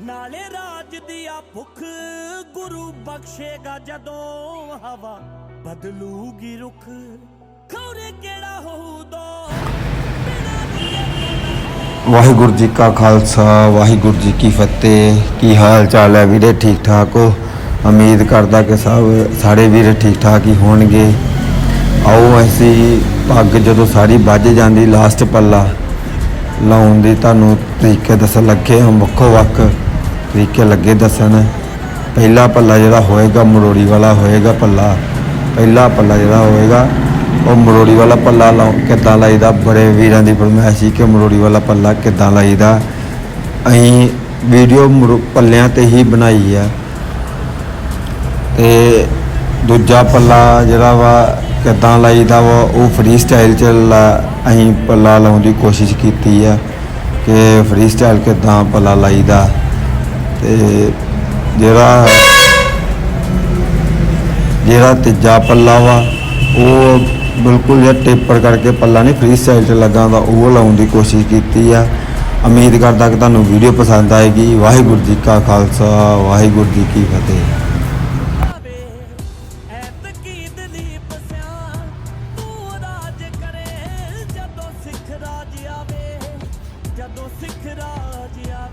ਨਾਲੇ ਰਾਜ ਦੀ ਆ ਭੁੱਖ ਗੁਰੂ ਬਖਸ਼ੇਗਾ ਜਦੋਂ ਹਵਾ ਬਦਲੂਗੀ ਰੁਖ। ਖੌਰੇ ਕਿਹੜਾ ਹੋਊ? ਦੋ ਵਾਹਿਗੁਰੂ ਜੀ ਕਾ ਖਾਲਸਾ, ਵਾਹਿਗੁਰੂ ਜੀ ਕੀ ਫਤਿਹ। ਕੀ ਹਾਲ ਚਾਲ ਹੈ ਵੀਰੇ? ਠੀਕ ਠਾਕ ਹੋ? ਉਮੀਦ ਕਰਦਾ ਕਿ ਸਭ ਸਾਰੇ ਵੀਰ ਠੀਕ ਠਾਕ ਹੀ ਹੋਣਗੇ। ਆਓ ਅਸੀਂ ਪੱਗ ਜਦੋਂ ਸਾਰੀ ਵੱਜ ਜਾਂਦੀ ਲਾਸਟ ਪੱਲਾ। ਲਾਉਣ ਦੀ ਤੁਹਾਨੂੰ ਤਰੀਕੇ ਦੱਸਣ ਲੱਗੇ ਹਾਂ, ਵੱਖੋ ਵੱਖ ਤਰੀਕੇ ਲੱਗੇ ਦੱਸਣ। ਪਹਿਲਾ ਪੱਲਾ ਜਿਹੜਾ ਹੋਏਗਾ ਮਰੋੜੀ ਵਾਲਾ ਹੋਏਗਾ ਪੱਲਾ। ਪਹਿਲਾ ਪੱਲਾ ਜਿਹੜਾ ਹੋਏਗਾ, ਉਹ ਮਰੋੜੀ ਵਾਲਾ ਪੱਲਾ ਲਾਉ, ਕਿੱਦਾਂ ਲਾਈਦਾ? ਬੜੇ ਵੀਰਾਂ ਦੀ ਫਰਮਾਇਸ਼ ਸੀ ਕਿ ਮਰੋੜੀ ਵਾਲਾ ਪੱਲਾ ਕਿੱਦਾਂ ਲਾਈਦਾ? ਅਸੀਂ ਵੀਡੀਓ ਮਰੋ- ਪੱਲਿਆਂ ਤੇ ਹੀ ਬਣਾਈ ਆ। ਤੇ ਦੂਜਾ ਪੱਲਾ ਜਿਹੜਾ ਵਾ ਕਿੱਦਾਂ ਲਾਈਦਾ ਵਾ, ਉਹ ਫ੍ਰੀ ਸਟਾਈਲ ਚ ਲਾ- ਅਸੀਂ ਪੱਲਾ ਲਾਉਣ ਦੀ ਕੋਸ਼ਿਸ਼ ਕੀਤੀ ਆ ਕਿ ਫ੍ਰੀ ਸਟਾਈਲ ਕਿੱਦਾਂ ਪੱਲਾ ਲਾਈਦਾ। ਤੇ ਜਿਹੜਾ ਜਿਹੜਾ ਤੀਜਾ ਪੱਲਾ ਵਾ, ਉਹ ਬਿਲਕੁਲ ਜਿਹਾ ਟੇਪਰ ਕਰਕੇ ਪੱਲਾ ਨਹੀਂ ਫ੍ਰੀ ਸਟਾਈਲ 'ਚ ਲੱਗਾ ਦਾ ਉਹ ਲਾਉਣ ਦੀ ਕੋਸ਼ਿਸ਼ ਕੀਤੀ ਆ। ਉਮੀਦ ਕਰਦਾ ਕਿ ਤੁਹਾਨੂੰ ਵੀਡੀਓ ਪਸੰਦ ਆਏਗੀ। ਵਾਹਿਗੁਰੂ ਜੀ ਕਾ ਖਾਲਸਾ, ਵਾਹਿਗੁਰੂ ਜੀ ਕੀ ਫਤਿਹ। ਜਦੋਂ ਸਿਖਰਾ ਜਿਆ